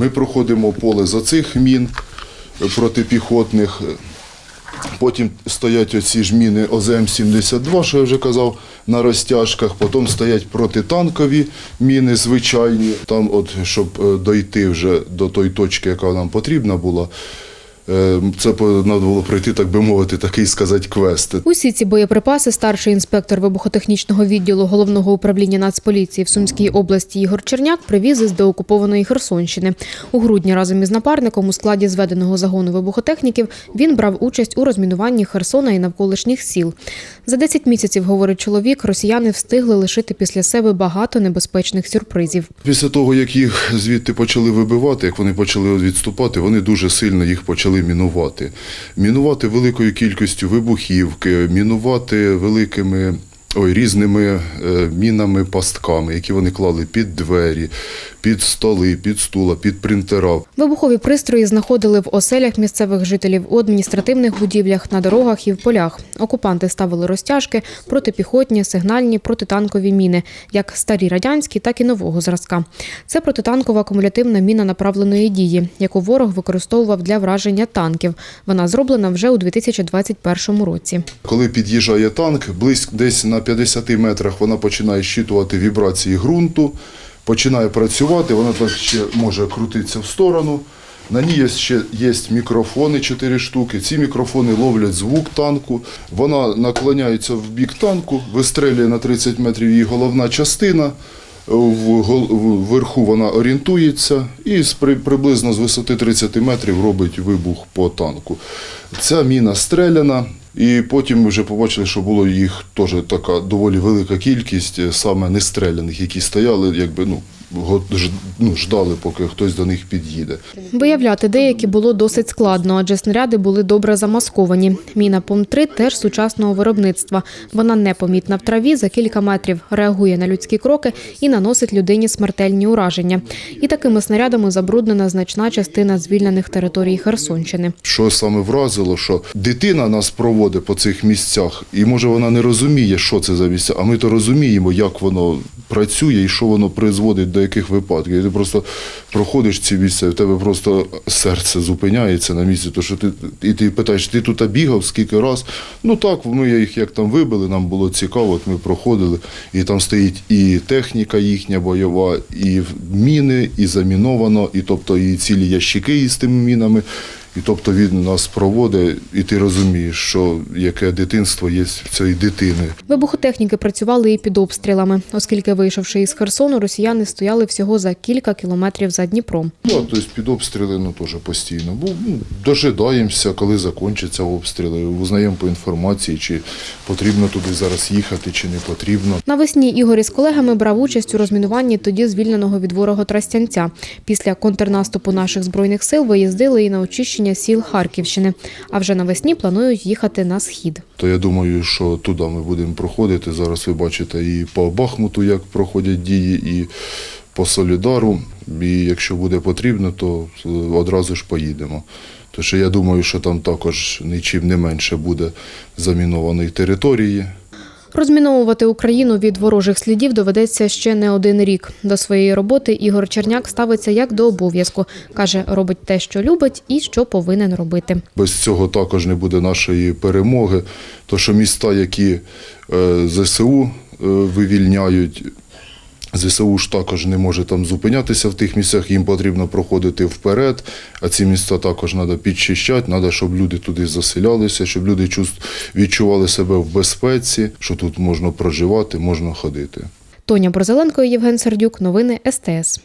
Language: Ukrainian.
Ми проходимо поле за цих мін протипіхотних. Потім стоять оці ж міни ОЗМ-72, що я вже казав, на розтяжках. Потім стоять протитанкові міни звичайні. Там, от, щоб е, дойти вже до тої точки, яка нам потрібна була, це треба було пройти, так би мовити, такий сказати, квест. Усі ці боєприпаси старший інспектор вибухотехнічного відділу головного управління Нацполіції в Сумській області Ігор Черняк привіз із деокупованої Херсонщини. У грудні разом із напарником у складі зведеного загону вибухотехніків він брав участь у розмінуванні Херсона і навколишніх сіл. За 10 місяців, говорить чоловік, росіяни встигли лишити після себе багато небезпечних сюрпризів. Після того, як їх звідти почали вибивати, як вони почали відступати, вони дуже сильно їх почали мінувати. Мінувати великою кількістю вибухівки, мінувати великими. Ой, різними е, мінами, пастками, які вони клали під двері, під столи, під стула, під принтера. Вибухові пристрої знаходили в оселях місцевих жителів, у адміністративних будівлях, на дорогах і в полях. Окупанти ставили розтяжки, протипіхотні, сигнальні, протитанкові міни, як старі радянські, так і нового зразка. Це протитанкова кумулятивна міна направленої дії, яку ворог використовував для враження танків. Вона зроблена вже у 2021 році. Коли під'їжджає танк, близько десь на 50 метрах вона починає щитувати вібрації ґрунту, починає працювати, вона так ще може крутитися в сторону. На ній ще є мікрофони 4 штуки. Ці мікрофони ловлять звук танку. Вона наклоняється в бік танку, вистрелює на 30 метрів її головна частина. Вверху вона орієнтується і приблизно з висоти 30 метрів робить вибух по танку. Ця міна стреляна, і потім ми вже побачили, що було їх теж така доволі велика кількість е, саме нестреляних, які стояли, якби ну, ну, ждали, поки хтось до них під'їде. Виявляти деякі було досить складно, адже снаряди були добре замасковані. Міна ПОМ-3 теж сучасного виробництва. Вона непомітна в траві за кілька метрів, реагує на людські кроки і наносить людині смертельні ураження. І такими снарядами забруднена значна частина звільнених територій Херсонщини. Що саме вразило, що дитина нас проводить по цих місцях, і може вона не розуміє, що це за місця, а ми то розуміємо, як воно працює і що воно призводить до яких випадків. І ти просто проходиш ці місця, і в тебе просто серце зупиняється на місці. То що ти і ти питаєш, ти тут бігав скільки раз? Ну так, ми їх як там вибили, нам було цікаво, от ми проходили, і там стоїть і техніка їхня бойова, і міни, і заміновано, і тобто і цілі ящики із тими мінами. І тобто він нас проводить, і ти розумієш, що яке дитинство є в цієї дитини. Вибухотехніки працювали і під обстрілами, оскільки, вийшовши із Херсону, росіяни стояли всього за кілька кілометрів за Дніпром. Ну, тобто під обстріли ну, теж постійно. Бо ну, дожидаємося, коли закінчаться обстріли, узнаємо по інформації, чи потрібно туди зараз їхати, чи не потрібно. Навесні Ігор із колегами брав участь у розмінуванні тоді звільненого від ворога Трастянця. Після контрнаступу наших збройних сил виїздили і на очищення сіл Харківщини. А вже навесні планують їхати на схід. То я думаю, що туди ми будемо проходити. Зараз ви бачите і по Бахмуту, як проходять дії, і по Солідару. І якщо буде потрібно, то одразу ж поїдемо. Що я думаю, що там також нічим не менше буде замінованої території. Розміновувати Україну від ворожих слідів доведеться ще не один рік. До своєї роботи Ігор Черняк ставиться як до обов'язку. Каже, робить те, що любить і що повинен робити. Без цього також не буде нашої перемоги. То що міста, які е, ЗСУ е, вивільняють, ЗСУ ж також не може там зупинятися в тих місцях, їм потрібно проходити вперед, а ці міста також треба підчищати, треба, щоб люди туди заселялися, щоб люди відчували себе в безпеці, що тут можна проживати, можна ходити. Тоня Борзеленко Євген Сердюк. Новини СТС.